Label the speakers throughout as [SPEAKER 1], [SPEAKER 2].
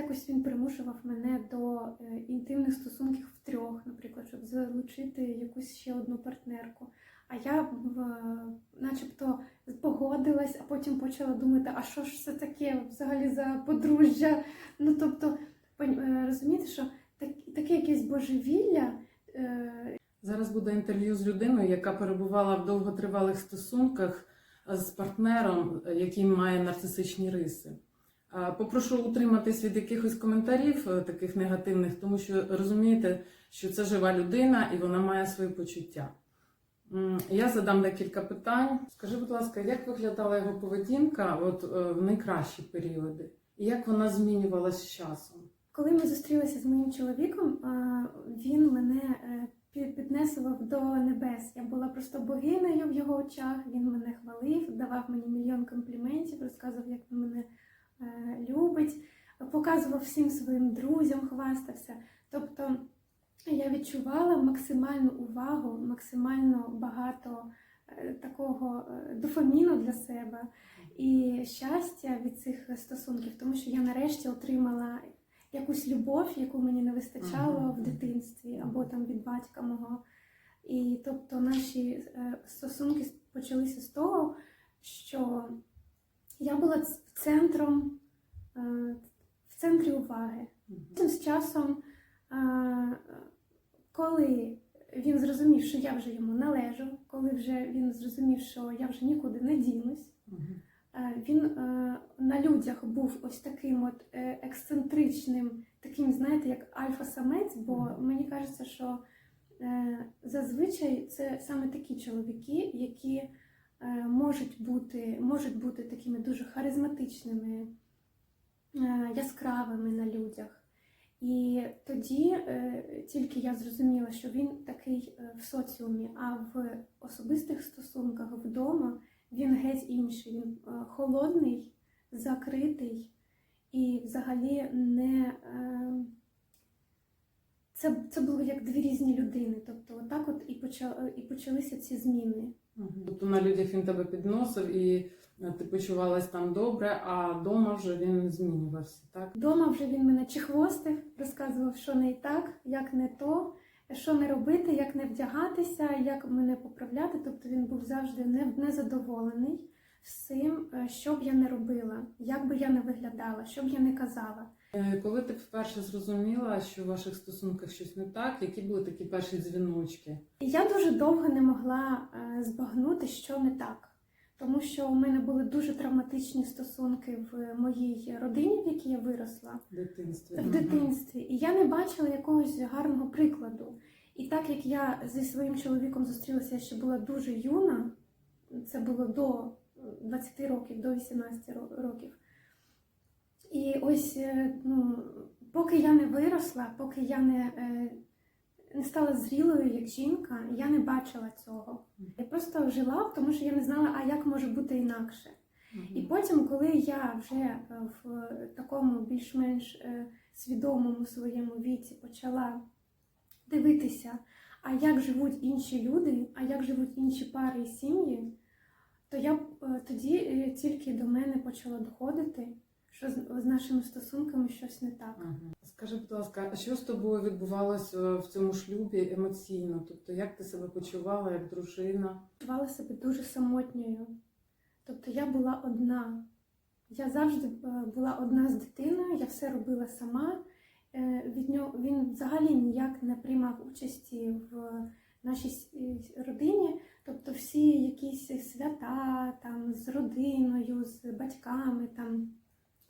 [SPEAKER 1] якось він примушував мене до е, інтимних стосунків втрьох, наприклад, щоб залучити якусь ще одну партнерку. А я в, начебто погодилась, а потім почала думати, а що ж це таке взагалі за подружжя? Ну тобто, е, розумієте, що так, таке якесь божевілля. е,
[SPEAKER 2] Зараз буде інтерв'ю з людиною, яка перебувала в довготривалих стосунках з партнером, е, який має нарцисичні риси. Попрошу утриматись від якихось коментарів е, таких негативних, тому що розумієте, що це жива людина і вона має свої почуття. Я задам декілька питань. Скажи, будь ласка, як виглядала його поведінка от, е, в найкращі періоди? І як вона змінювалась з часом?
[SPEAKER 1] Коли ми зустрілися з моїм чоловіком, він мене е, піднесував до небес. Я була просто богинею в його очах. Він мене хвалив, давав мені мільйон компліментів, розказував, як він мене любить, показував всім своїм друзям, хвастався. Тобто я відчувала максимальну увагу, максимально багато е, такого е, дофаміну для себе і щастя від цих стосунків, тому що я нарешті отримала якусь любов, яку мені не вистачало
[SPEAKER 2] Мгм.
[SPEAKER 1] в дитинстві або там від батька мого. І тобто наші е, стосунки почалися з того, що я була центром, е, в центрі уваги. Потім з часом, е, коли він зрозумів, що я вже йому належу, коли вже він зрозумів, що я вже нікуди не дінусь. Е, Він на людях був ось таким от ексцентричним, таким, знаєте, як альфа-самець, бо мені кажеться, що зазвичай це саме такі чоловіки, які можуть бути, можуть бути такими дуже харизматичними, е, яскравими на людях. І тоді е, тільки я зрозуміла, що він такий е, в соціумі, а в особистих стосунках вдома він геть інший. Він е, холодний, закритий і взагалі не. е, Це, це було як дві різні людини. Тобто, отак от і почалися ці зміни.
[SPEAKER 2] Тобто на людях він тебе підносив і е, ти почувалась там добре, а вдома вже він змінювався, так?
[SPEAKER 1] Дома вже він мене чехвостив, розказував, що не так, як не то, що не робити, як не вдягатися, як мене поправляти. Тобто він був завжди не- незадоволений всім, е, що б я не робила, як би я не виглядала, що б я не казала.
[SPEAKER 2] Е, Коли ти вперше зрозуміла, що в ваших стосунках щось не так, які були такі перші дзвіночки?
[SPEAKER 1] Я дуже довго не могла е, збагнути, що не так. Тому що у мене були дуже травматичні стосунки в моїй родині, в якій я виросла.
[SPEAKER 2] в дитинстві?
[SPEAKER 1] в дитинстві, і я не бачила якогось гарного прикладу. І так як я зі своїм чоловіком зустрілася, я ще була дуже юна, це було до 20 років, до 18 років. І ось е, ну, поки я не виросла, поки я не, е, не стала зрілою як жінка, я не бачила цього. Я просто жила, тому що я не знала, а як може бути інакше. І потім, коли я вже е, в такому більш-менш свідомому своєму віці почала дивитися, а як живуть інші люди, а як живуть інші пари і сім'ї, то я тоді тільки до мене почала доходити, що з, з нашими стосунками щось не так.
[SPEAKER 2] Мгм. Скажи, будь ласка, а що з тобою відбувалося в цьому шлюбі емоційно? Тобто, як ти себе почувала як дружина?
[SPEAKER 1] Відчувала себе дуже самотньою. Тобто я була одна. Я завжди е, була одна з дитиною, я все робила сама. Е, Від нього він взагалі ніяк не приймав участі в нашій е, родині. Тобто всі якісь свята там з родиною, з батьками, там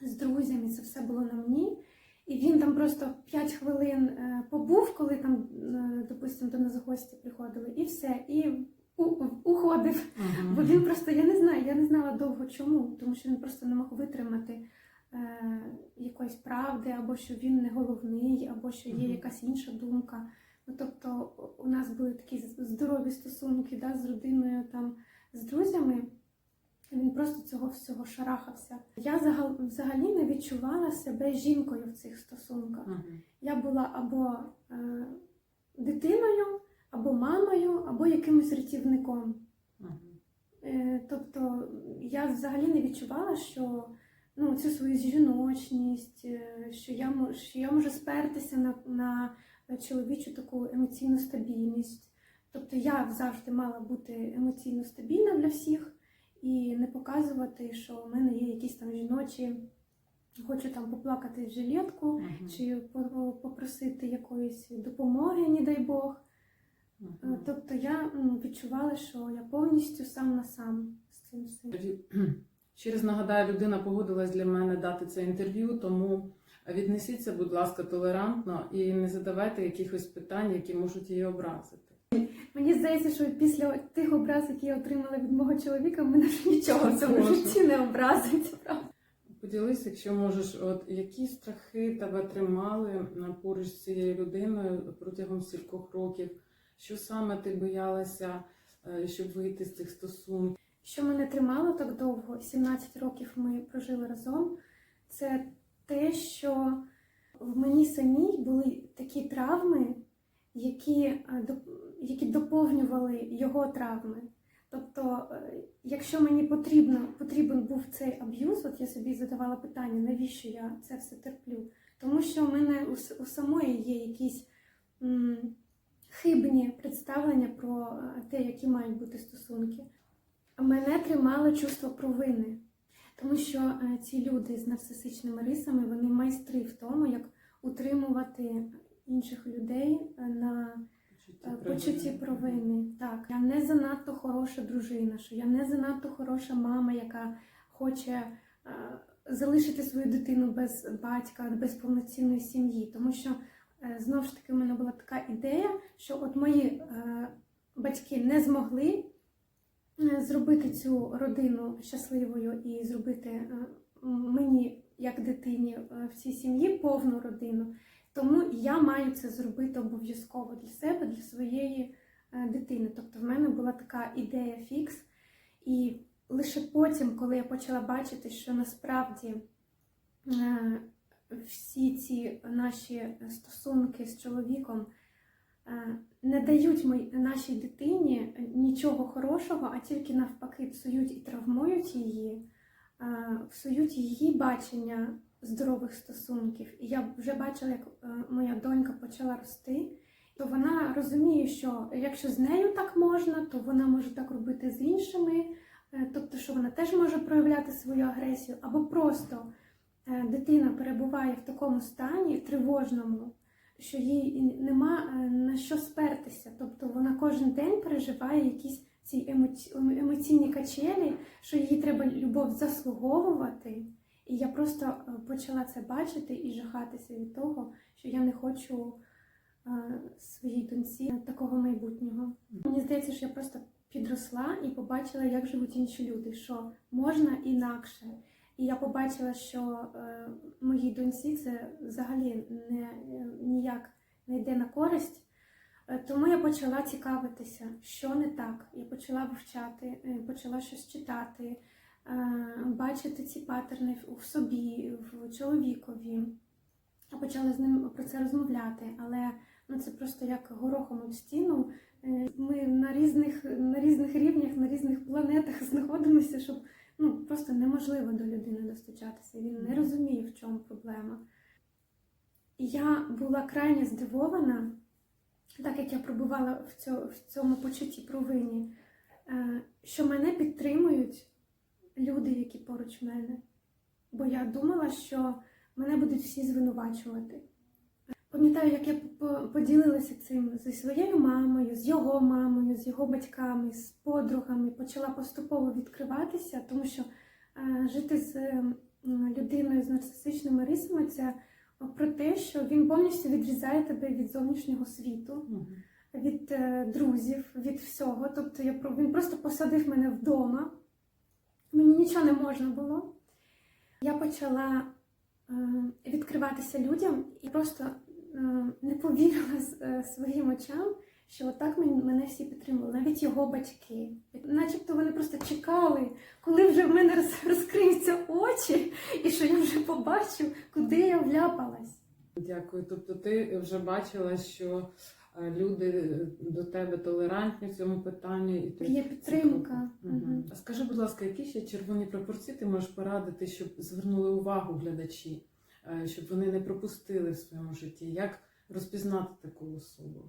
[SPEAKER 1] з друзями, це все було на мені. І він там просто 5 хвилин е, побув, коли там, е, допустимо, до нас гості приходили, і все, і уходив.
[SPEAKER 2] Мгм.
[SPEAKER 1] Бо він просто, я не знаю, я не знала довго чому, тому що він просто не мог витримати е, якоїсь правди, або що він не головний, або що є якась інша думка. Ну тобто у нас були такі здорові стосунки да, з родиною, там, з друзями. Він просто цього всього шарахався. Я взагалі не відчувала себе жінкою в цих стосунках.
[SPEAKER 2] Мгм.
[SPEAKER 1] Я була або е, дитиною, або мамою, або якимось рятівником.
[SPEAKER 2] Мгм.
[SPEAKER 1] Е, Тобто я взагалі не відчувала, що ну, цю свою жіночність, е, що я, що я можу спертися на, на чоловічу таку емоційну стабільність. Тобто я завжди мала бути емоційно стабільна для всіх і не показувати, що в мене є якісь там жіночі, хочу там поплакати в жилетку,
[SPEAKER 2] Мгм.
[SPEAKER 1] чи попросити якоїсь допомоги, не дай Бог.
[SPEAKER 2] Мгм.
[SPEAKER 1] Тобто я відчувала, що я повністю сам на сам з цим всім.
[SPEAKER 2] Тоді, Ще раз нагадаю, людина погодилась для мене дати це інтерв'ю, тому віднесіться, будь ласка, толерантно і не задавайте якихось питань, які можуть її образити.
[SPEAKER 1] Мені здається, що після тих образ, які я отримала від мого чоловіка, мене вже нічого в цьому житті не образить.
[SPEAKER 2] Поділись, якщо можеш, от які страхи тебе тримали поруч з цією людиною протягом стількох років? Що саме ти боялася, е, щоб вийти з цих стосунків?
[SPEAKER 1] Що мене тримало так довго, 17 років ми прожили разом, це те, що в мені самій були такі травми, які, е, які доповнювали його травми. Тобто, е, якщо мені потрібно, потрібен був цей аб'юз, от я собі задавала питання, навіщо я це все терплю? Тому що в мене у, самої є якісь м, хибні представлення про е, те, які мають бути стосунки. Мене тримало чувство провини, тому що ці люди з нарцисичними рисами вони майстри в тому, як утримувати інших людей е, на е, почутті провини. Так, я не занадто хороша дружина, що я не занадто хороша мама, яка хоче е, залишити свою дитину без батька, без повноцінної сім'ї. Тому що е, знову ж таки у мене була така ідея, що от мої е, батьки не змогли е, зробити цю родину щасливою і зробити е, мені, як дитині, е, в цій сім'ї повну родину. Тому я маю це зробити обов'язково для себе, для своєї е, дитини. Тобто в мене була така ідея фікс. І лише потім, коли я почала бачити, що насправді е, всі ці наші стосунки з чоловіком е, не дають нашій дитині нічого хорошого, а тільки навпаки псують і травмують її, псують її бачення здорових стосунків. І я вже бачила, як е, моя донька почала рости, то вона розуміє, що якщо з нею так можна, то вона може так робити з іншими. Е, Тобто, що вона теж може проявляти свою агресію, або просто е, дитина перебуває в такому стані тривожному, що їй нема на що спертися. Тобто вона кожен день переживає якісь ці емоці- емоційні качелі, що їй треба любов заслуговувати. І я просто е, почала це бачити і жахатися від того, що я не хочу е, своїй доньці такого майбутнього. Мені здається, що я просто підросла і побачила, як живуть інші люди, що можна інакше. І я побачила, що е, моїй доньці це взагалі не, ніяк не йде на користь. Тому я почала цікавитися, що не так. Я почала вивчати, почала щось читати, бачити ці паттерни в- собі, в чоловікові. Я почала з ним про це розмовляти, але ну, це просто як горохом об стіну. Е, Ми на різних, на різних рівнях, на різних планетах знаходимося, щоб ну, просто неможливо до людини достучатися. Він не розуміє, в чому проблема. Я була крайне здивована, так як я пробувала в цьому, в цьому почутті провині, е, що мене підтримують люди, які поруч мене. Бо я думала, що мене будуть всі звинувачувати. Пам'ятаю, як я по- поділилася цим зі своєю мамою, з його мамою, з його батьками, з подругами, почала поступово відкриватися, тому що е, жити з людиною з нарцисичними рисами це про те, що він повністю відрізає тебе від зовнішнього світу від е, друзів, від всього. Тобто я він просто посадив мене вдома. Мені нічого не можна було. Я почала е, відкриватися людям і просто е, не повірила е, своїм очам, що отак мене всі підтримували, навіть його батьки. Начебто вони просто чекали, коли вже в мене розкриються очі, і що я вже побачу, куди я вляпалась.
[SPEAKER 2] Дякую. Тобто ти вже бачила, що люди е, до тебе толерантні в цьому питанні, і ти
[SPEAKER 1] Є підтримка.
[SPEAKER 2] Угу. А скажи, будь ласка, які ще червоні пропорції ти можеш порадити, щоб звернули увагу глядачі, е, щоб вони не пропустили в своєму житті? Як розпізнати таку особу?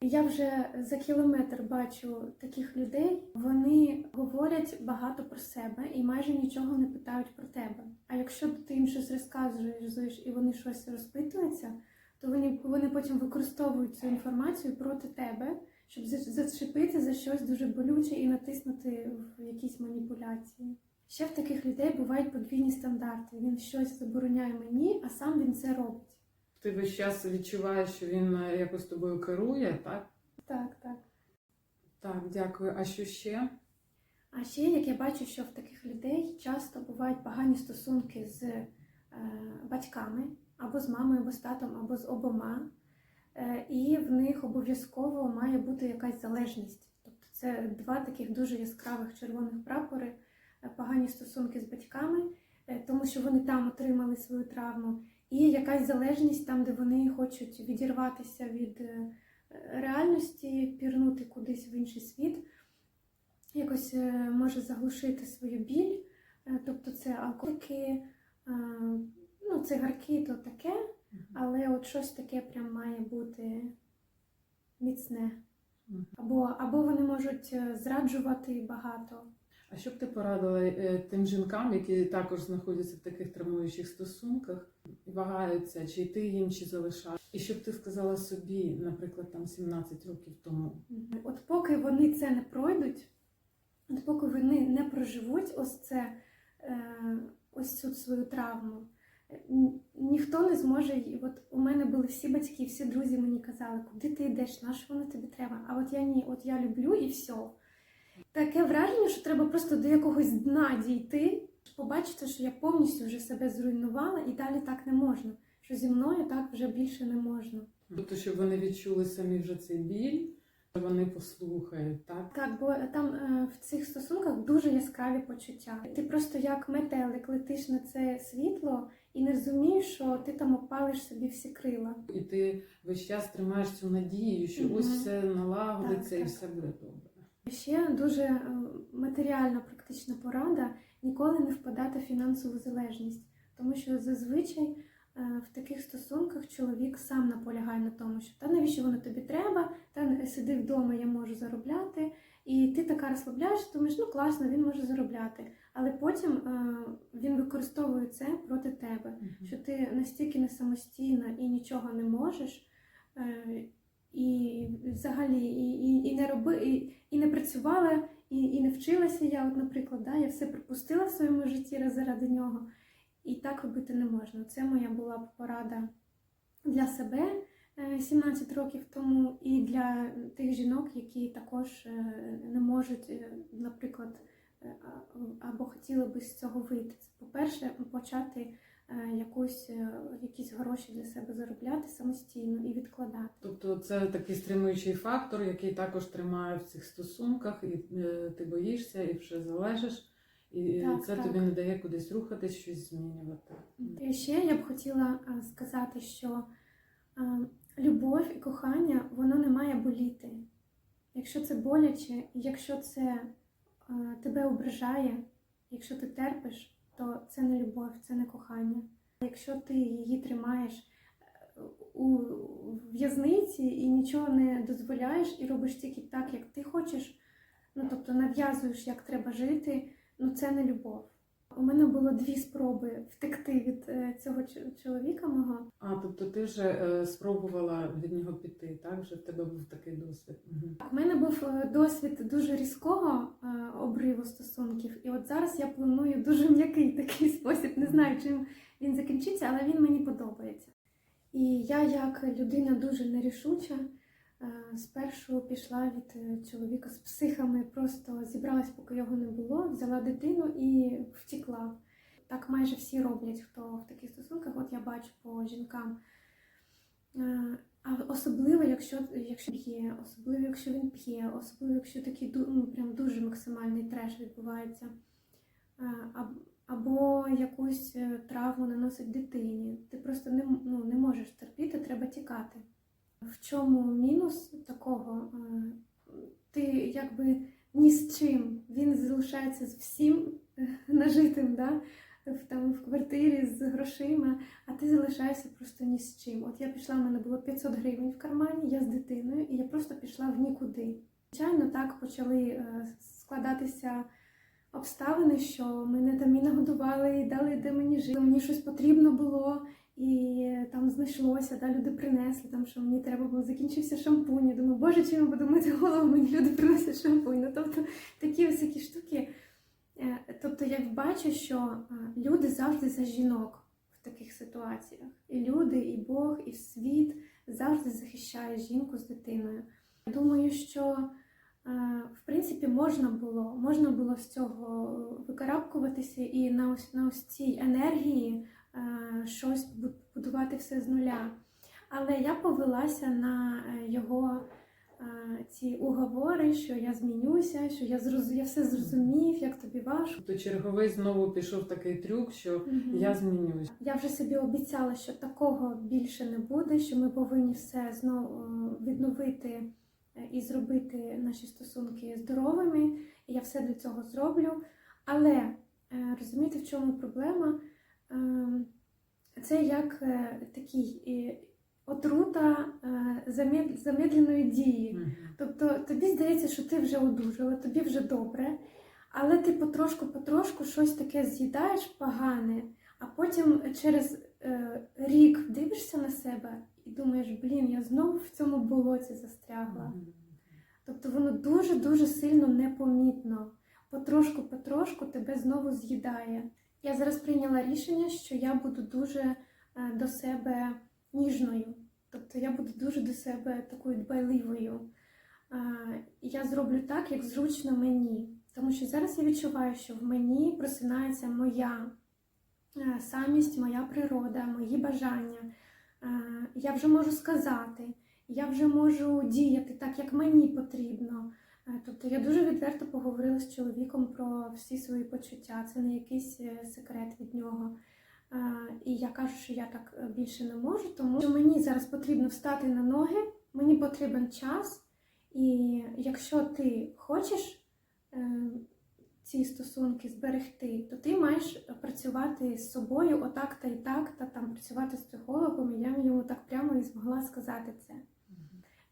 [SPEAKER 1] Я вже за кілометр бачу таких людей. Вони говорять багато про себе і майже нічого не питають про тебе. А якщо ти їм щось розказуєш і вони щось розпитуються, то вони, вони потім використовують цю інформацію проти тебе, щоб зачепити за щось дуже болюче і натиснути в якісь маніпуляції. Ще в таких людей бувають подвійні стандарти. Він щось забороняє мені, а сам він це робить.
[SPEAKER 2] Ти весь час відчуваєш, що він е, якось тобою керує, так?
[SPEAKER 1] Так, так.
[SPEAKER 2] Так, дякую. А що ще?
[SPEAKER 1] А ще, як я бачу, що в таких людей часто бувають погані стосунки з е, батьками, або з мамою, або з татом, або з обома, е, і в них обов'язково має бути якась залежність. Тобто це два таких дуже яскравих червоних прапори, е, погані стосунки з батьками, е, тому що вони там отримали свою травму, і якась залежність там, де вони хочуть відірватися від реальності, пірнути кудись в інший світ якось може заглушити свою біль, тобто це алкоголики, е, ну, цигарки, то таке, але от щось таке прям має бути міцне. Або, або вони можуть е, зраджувати багато.
[SPEAKER 2] А що б ти порадила е, тим жінкам, які також знаходяться в таких травмуючих стосунках, вагаються, чи йти їм, чи залишати? І що б ти сказала собі, наприклад, там 17 років тому?
[SPEAKER 1] От поки вони це не пройдуть, от поки вони не проживуть ось це, е, ось цю свою травму, ніхто не зможе. й- От у мене були всі батьки, всі друзі мені казали, куди ти йдеш, на що воно тобі треба. А от я ні, от я люблю і все. Таке враження, що треба просто до якогось дна дійти, побачити, що я повністю вже себе зруйнувала, і далі так не можна. Що зі мною так вже більше не можна.
[SPEAKER 2] Тобто, щоб вони відчули самі вже цей біль, вони послухають, так?
[SPEAKER 1] Так, бо там е, в цих стосунках дуже яскраві почуття. Ти просто як метелик летиш на це світло і не розумієш, що ти там опалиш собі всі крила.
[SPEAKER 2] І ти весь час тримаєш цю надію, що ось все налагодиться
[SPEAKER 1] Так,
[SPEAKER 2] і
[SPEAKER 1] так.
[SPEAKER 2] все буде добре.
[SPEAKER 1] Ще дуже е, матеріальна практична порада ніколи не впадати в фінансову залежність, тому що зазвичай е, в таких стосунках чоловік сам наполягає на тому, що та навіщо воно тобі треба, та не- сиди вдома, я можу заробляти. І ти така розслабляєшся, думаєш, ну класно, він може заробляти. Але потім е, він використовує це проти тебе, що ти настільки не самостійна і нічого не можеш. е, І взагалі і, і, і не роби, і, і не працювала, і, і не вчилася я, от, наприклад, да, я все пропустила в своєму житті заради нього. І так робити не можна. Це моя була порада для себе е, 17 років тому, і для тих жінок, які також е, не можуть, е, наприклад, е, або хотіли би з цього вийти. Це, По-перше, почати е, якусь, е, якісь гроші для себе заробляти самостійно і відкладати.
[SPEAKER 2] Тобто це такий стримуючий фактор, який також тримає в цих стосунках, і е, ти боїшся, і вже залежиш, і
[SPEAKER 1] Так,
[SPEAKER 2] це
[SPEAKER 1] так.
[SPEAKER 2] тобі не дає кудись рухатись, щось змінювати.
[SPEAKER 1] І ще я б хотіла е, сказати, що е, любов і кохання воно не має боліти. Якщо це боляче, якщо це е, тебе ображає, якщо ти терпиш, то це не любов, це не кохання. Якщо ти її тримаєш е, у в'язниці і нічого не дозволяєш, і робиш тільки так, як ти хочеш, ну тобто нав'язуєш, як треба жити, ну це не любов. У мене було дві спроби втекти від е, цього чоловіка мого.
[SPEAKER 2] А тобто ти вже е, спробувала від нього піти, так? Вже в тебе був такий досвід. Угу.
[SPEAKER 1] У мене був е, досвід дуже різкого обриву стосунків, і от зараз я планую дуже м'який такий спосіб. Не знаю, чим він закінчиться, але він мені подобається. І я, як людина дуже нерішуча, спершу пішла від е, чоловіка з психами, просто зібралась, поки його не було, взяла дитину і втекла. Так майже всі роблять, хто в таких стосунках. От я бачу по жінкам. Е, А особливо, якщо, якщо п'є, особливо, якщо він п'є, особливо, якщо такий ну, прям дуже максимальний треш відбувається. Е, Або якусь е, травму наносить дитині. Ти просто не, ну, не можеш терпіти, треба тікати. В чому мінус такого? Е, Ти якби ні з чим. Він залишається з всім е, нажитим, да? в, там, в квартирі з грошима, а ти залишаєшся просто ні з чим. От я пішла, в мене було 500 гривень в кармані, я з дитиною, і я просто пішла в нікуди. Звичайно, так почали е, складатися обставини, що мене там і нагодували, і дали, де мені жити. Мені щось потрібно було, і там знайшлося, да, люди принесли, там, що мені треба було, закінчився шампунь. Я думаю, боже, чим я буду мити голову, мені люди приносять шампунь. Ну, тобто такі всякі штуки. Е, Тобто я бачу, що е, люди завжди за жінок в таких ситуаціях. І люди, і Бог, і світ завжди захищає жінку з дитиною. Я думаю, що е, в принципі можна було, можна було з цього викарабкуватися і на ось на ось цій енергії щось будувати все з нуля. Але я повелася на е, його е, ці уговори, що я змінюся, що я зроз... я все зрозумів, як тобі важко.
[SPEAKER 2] То черговий знову пішов такий трюк, що
[SPEAKER 1] Мгм.
[SPEAKER 2] я змінюсь.
[SPEAKER 1] Я вже собі обіцяла, що такого більше не буде, що ми повинні все знову е, відновити е, і зробити наші стосунки здоровими. І я все для цього зроблю. Але е, розумієте, в чому проблема? Ем, Це як е, такий отрута е, замедленої дії. Тобто тобі здається, що ти вже одужала, тобі вже добре, але ти потрошку-потрошку щось таке з'їдаєш погане, а потім через е, рік дивишся на себе і думаєш, блін, я знову в цьому болоті застрягла. Тобто воно дуже-дуже сильно непомітно. Потрошку-потрошку тебе знову з'їдає. Я зараз прийняла рішення, що я буду дуже е, до себе ніжною. Тобто я буду дуже до себе такою дбайливою. Я зроблю так, як зручно мені. Тому що зараз я відчуваю, що в мені просинається моя е, самість, моя природа, мої бажання. Е, Я вже можу сказати, я вже можу діяти так, як мені потрібно. Е, Тобто я дуже відверто поговорила з чоловіком про всі свої почуття. Це не якийсь е, секрет від нього. Е, І я кажу, що я так більше не можу, тому що мені зараз потрібно встати на ноги, мені потрібен час. І якщо ти хочеш ці стосунки зберегти, то ти маєш працювати з собою отак та і так, та там працювати з психологом. І я йому так прямо і змогла сказати це.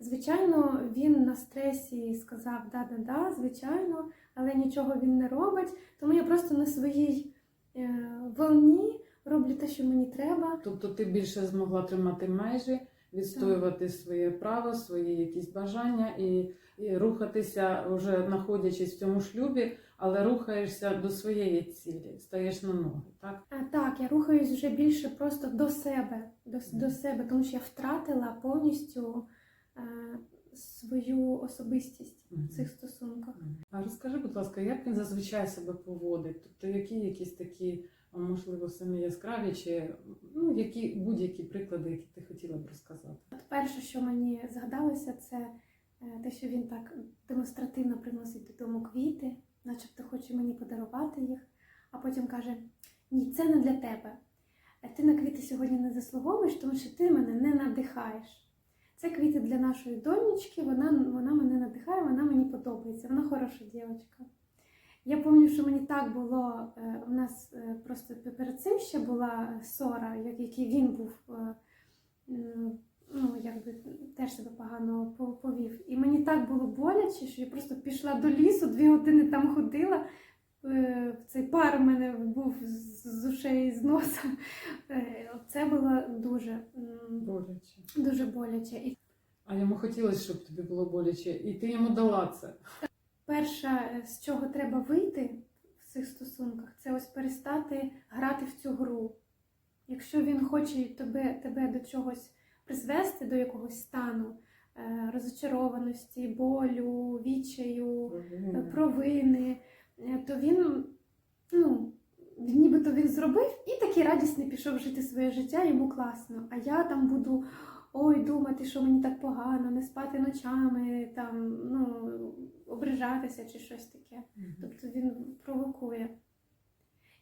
[SPEAKER 1] Звичайно, він на стресі сказав да-да-да, звичайно, але нічого він не робить. Тому я просто на своїй е, волні роблю те, що мені треба.
[SPEAKER 2] Тобто ти більше змогла тримати межі, відстоювати своє право, свої якісь бажання і, і рухатися, вже знаходячись в цьому шлюбі, але рухаєшся до своєї цілі, стаєш на ноги, так?
[SPEAKER 1] А, так, я рухаюсь вже більше просто до себе, до, до себе, тому що я втратила повністю свою особистість в цих стосунках.
[SPEAKER 2] А розкажи, будь ласка, як він зазвичай себе поводить? Тобто, які якісь такі, можливо, самі яскраві, чи ну, які будь-які приклади, які ти хотіла б розказати?
[SPEAKER 1] От перше, що мені згадалося, це е, те, що він так демонстративно приносить додому квіти, начебто хоче мені подарувати їх, а потім каже: Ні, це не для тебе. Е, Ти на квіти сьогодні не заслуговуєш, тому що ти мене не надихаєш. Це квіти для нашої донечки, вона, вона мене надихає, вона мені подобається, вона хороша дівчинка. Я пам'ятаю, що мені так було, е, у нас е, просто перед цим ще була ссора, як який він був е, ну, якби теж себе погано по- повів. І мені так було боляче, що я просто пішла до лісу, дві години там ходила. Е, Цей пар у мене був з ушей і з носа. Е, Це було дуже,
[SPEAKER 2] Боляче.
[SPEAKER 1] дуже боляче.
[SPEAKER 2] А йому хотілося, щоб тобі було боляче, і ти йому дала це.
[SPEAKER 1] перше, з чого треба вийти в цих стосунках, це ось перестати грати в цю гру. Якщо він хоче тебе, тебе до чогось призвести, до якогось стану е, розочарованості, болю, відчаю, е, провини, е, то він, ну, нібито він зробив і такий радісний пішов жити своє життя, йому класно. А я там буду ой, думати, що мені так погано, не спати ночами, там, ну, ображатися чи щось таке. Тобто він провокує.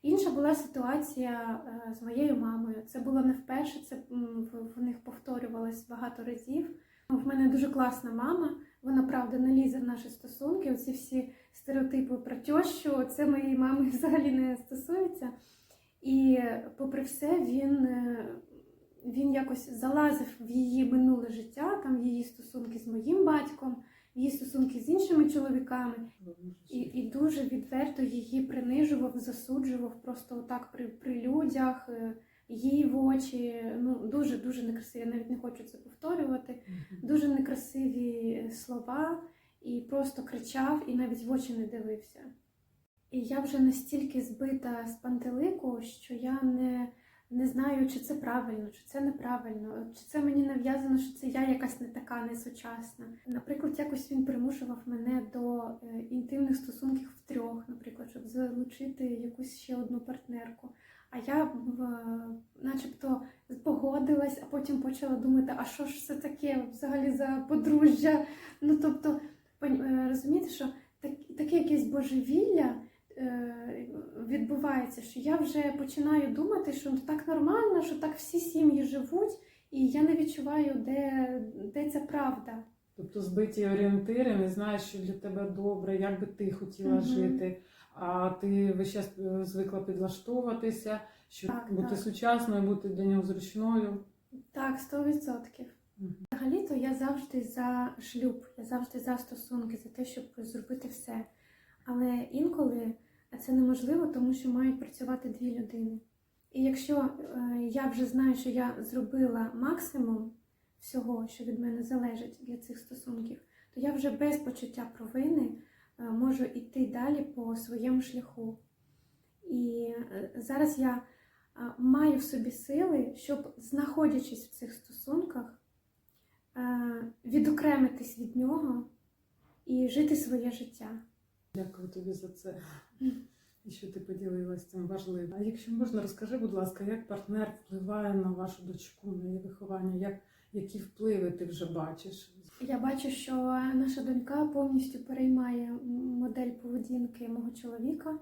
[SPEAKER 1] Інша була ситуація е, з моєю мамою. Це було не вперше, це в, в них повторювалось багато разів. В мене дуже класна мама. Вона правда не лізе в наші стосунки. Оці всі стереотипи про тещу, це моєї мами взагалі не стосується. І попри все, він, е, він якось залазив в її минуле життя, там в її стосунки з моїм батьком, в її стосунки з іншими чоловіками. І, і дуже відверто її принижував, засуджував просто отак при, при людях, е, їй в очі. Ну дуже дуже некрасиво. Я навіть не хочу це повторювати. Дуже некрасиві слова, і просто кричав, і навіть в очі не дивився. І я вже настільки збита з пантелику, що я не, не знаю, чи це правильно, чи це неправильно, чи це мені нав'язано, що це я якась не така, не сучасна. Наприклад, якось він примушував мене до е, інтимних стосунків втрьох, наприклад, щоб залучити якусь ще одну партнерку. А я в, начебто погодилась, а потім почала думати, а що ж це таке взагалі за подружжя? Ну тобто, е, що так, таке якесь божевілля е, відбувається, що я вже починаю думати, що так нормально, що так всі сім'ї живуть, і я не відчуваю, де, де ця правда.
[SPEAKER 2] Тобто збиті орієнтири, не знаєш, що для тебе добре, як би ти хотіла
[SPEAKER 1] Мгм.
[SPEAKER 2] жити. А ти весь час е, звикла підлаштовуватися, що
[SPEAKER 1] Так,
[SPEAKER 2] бути
[SPEAKER 1] так.
[SPEAKER 2] сучасною, бути для нього зручною.
[SPEAKER 1] Так, 100%. Взагалі-то я завжди за шлюб, я завжди за стосунки, за те, щоб зробити все. Але інколи це неможливо, тому що мають працювати дві людини. І якщо е, я вже знаю, що я зробила максимум всього, що від мене залежить для цих стосунків, то я вже без почуття провини е, можу йти далі по своєму шляху. І е, зараз я маю в собі сили, щоб, знаходячись в цих стосунках, відокремитись від нього і жити своє життя.
[SPEAKER 2] Дякую тобі за це. І що ти поділилась цим важливим. А якщо можна, розкажи, будь ласка, як партнер впливає на вашу дочку, на її виховання, як, які впливи ти вже бачиш?
[SPEAKER 1] Я бачу, що наша донька повністю переймає модель поведінки мого чоловіка,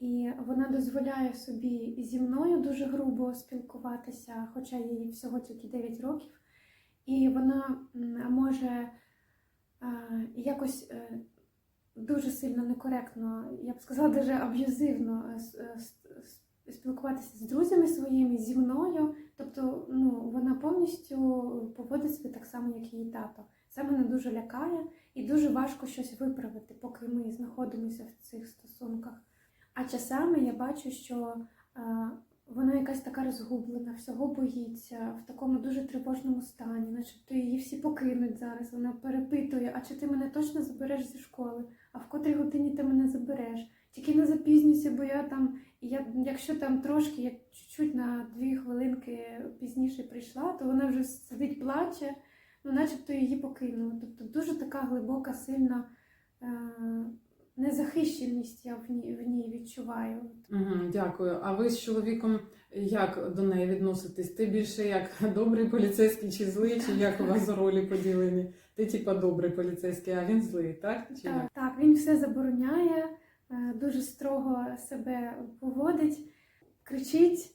[SPEAKER 1] і вона дозволяє собі зі мною дуже грубо спілкуватися, хоча їй всього тільки 9 років. І вона може е, якось е, дуже сильно некоректно, я б сказала, дуже аб'юзивно е, спілкуватися з друзями своїми, зі мною. Тобто, ну, вона повністю поводить себе так само, як її тато. Це мене дуже лякає і дуже важко щось виправити, поки ми знаходимося в цих стосунках. А часами я бачу, що вона якась така розгублена, всього боїться, в такому дуже тривожному стані, начебто її всі покинуть зараз. Вона перепитує, а чи ти мене точно забереш зі школи? А в котрій годині ти мене забереш? Тільки не запізнюйся, бо я там, я, якщо там трошки, я чуть-чуть на дві хвилинки пізніше прийшла, то вона вже сидить, плаче, ну начебто її покинули. Тобто дуже така глибока, сильна е, незахищеність я в ній, в ній відчуваю.
[SPEAKER 2] Угу, дякую. А ви з чоловіком як до неї відноситесь? Ти більше як добрий поліцейський чи злий, чи як у вас ролі поділені? Ти типа добрий поліцейський, а він злий, так? Чи як?
[SPEAKER 1] Так, так, він все забороняє, е, дуже строго себе поводить, кричить.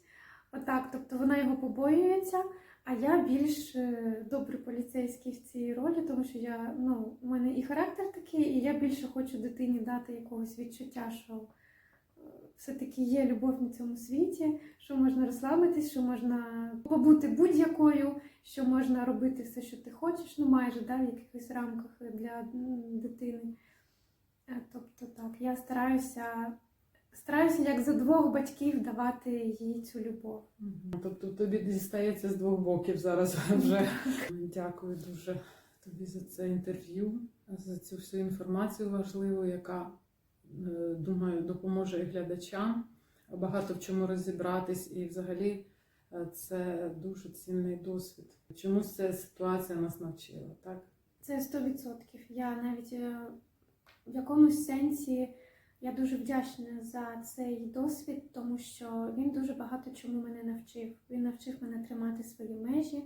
[SPEAKER 1] Отак, тобто вона його побоюється, а я більш е, добрий поліцейський в цій ролі, тому що я, ну, у мене і характер такий, і я більше хочу дитині дати якогось відчуття, що е, все-таки є любов на цьому світі, що можна розслабитись, що можна побути будь-якою, що можна робити все, що ти хочеш, ну майже да, в якихось рамках для дитини. Е, Тобто так, я стараюся, стараюся як за двох батьків давати їй цю любов.
[SPEAKER 2] Тобто тобі дістається з двох боків зараз вже. Дякую дуже тобі за це інтерв'ю, за цю всю інформацію важливу, яка, е, думаю, допоможе і глядачам багато в чому розібратись, і взагалі е, це дуже цінний досвід. Чомусь ця ситуація нас навчила, так?
[SPEAKER 1] Це 100%. Я навіть е, в якомусь сенсі я дуже вдячна за цей досвід, тому що він дуже багато чому мене навчив. Він навчив мене тримати свої межі,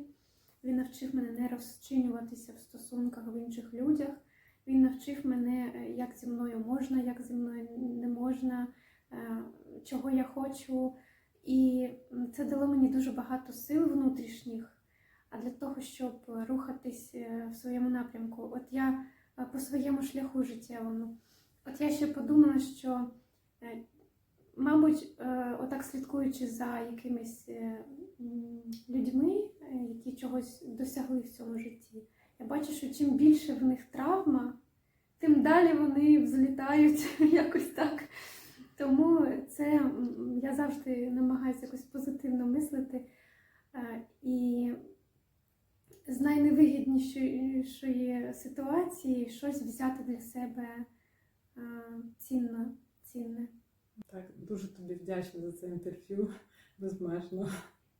[SPEAKER 1] він навчив мене не розчинюватися в стосунках в інших людях. Він навчив мене, е, як зі мною можна, як зі мною не можна, е, чого я хочу. І це дало мені дуже багато сил внутрішніх а для того, щоб рухатись е, в своєму напрямку. От я по своєму шляху життєвому. От я ще подумала, що, е, мабуть, е, отак слідкуючи за якимись е, людьми, які чогось досягли в цьому житті, я бачу, що чим більше в них травма, тим далі вони взлітають якось так. Тому це я завжди намагаюся якось позитивно мислити. І з найневигіднішої ситуації щось взяти для себе цінно, цінне.
[SPEAKER 2] Так, дуже тобі вдячна за це інтерв'ю. Безмежно.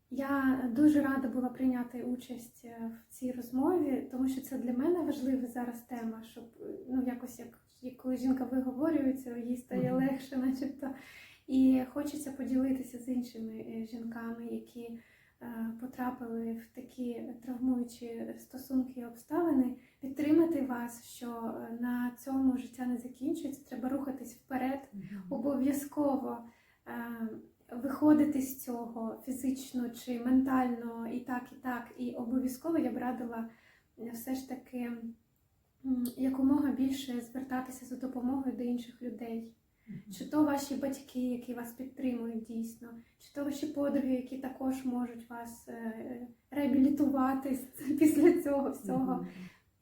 [SPEAKER 1] Я дуже рада була прийняти участь е, в цій розмові, тому що це для мене важлива зараз тема, щоб е, ну якось як як коли жінка виговорюється, їй стає легше, начебто. І хочеться поділитися з іншими е, жінками, які е, потрапили в такі травмуючі стосунки і обставини, підтримати вас, що е, на цьому життя не закінчується. Треба рухатись вперед, обов'язково е, виходити з цього фізично чи ментально, і так, і так. І обов'язково я б радила е, все ж таки якомога більше звертатися за допомогою до інших людей. Чи то ваші батьки, які вас підтримують дійсно, чи то ваші подруги, які також можуть вас е, реабілітувати після цього всього.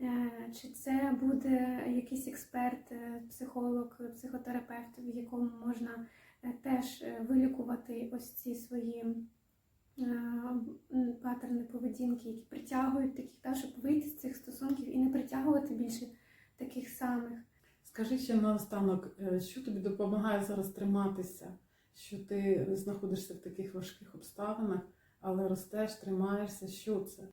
[SPEAKER 1] Е, Чи це буде якийсь експерт, е, психолог, психотерапевт, в якому можна теж вилікувати ось ці свої паттерни поведінки, які притягують таких, та, щоб вийти з цих стосунків і не притягувати більше таких самих.
[SPEAKER 2] Скажи ще наостанок, е, що тобі допомагає зараз триматися, що ти знаходишся в таких важких обставинах, але ростеш, тримаєшся. Що це?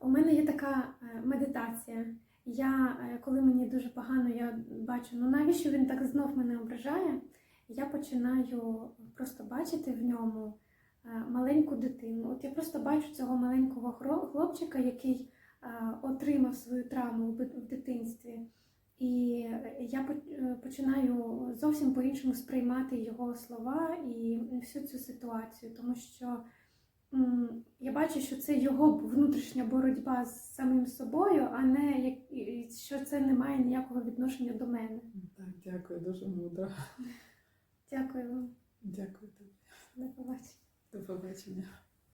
[SPEAKER 1] У мене є така е, медитація. Я, е, коли мені дуже погано, я бачу, ну навіщо він так знов мене ображає? Я починаю просто бачити в ньому маленьку дитину. От я просто бачу цього маленького хлопчика, який отримав свою травму в дитинстві. І я е, починаю зовсім по-іншому сприймати його слова і всю цю ситуацію, тому що я бачу, що це його внутрішня боротьба з самим собою, а не що це не має ніякого відношення до мене.
[SPEAKER 2] Так, дякую, дуже мудро.
[SPEAKER 1] Дякую вам.
[SPEAKER 2] Дякую тобі.
[SPEAKER 1] До побачення.
[SPEAKER 2] До побачення.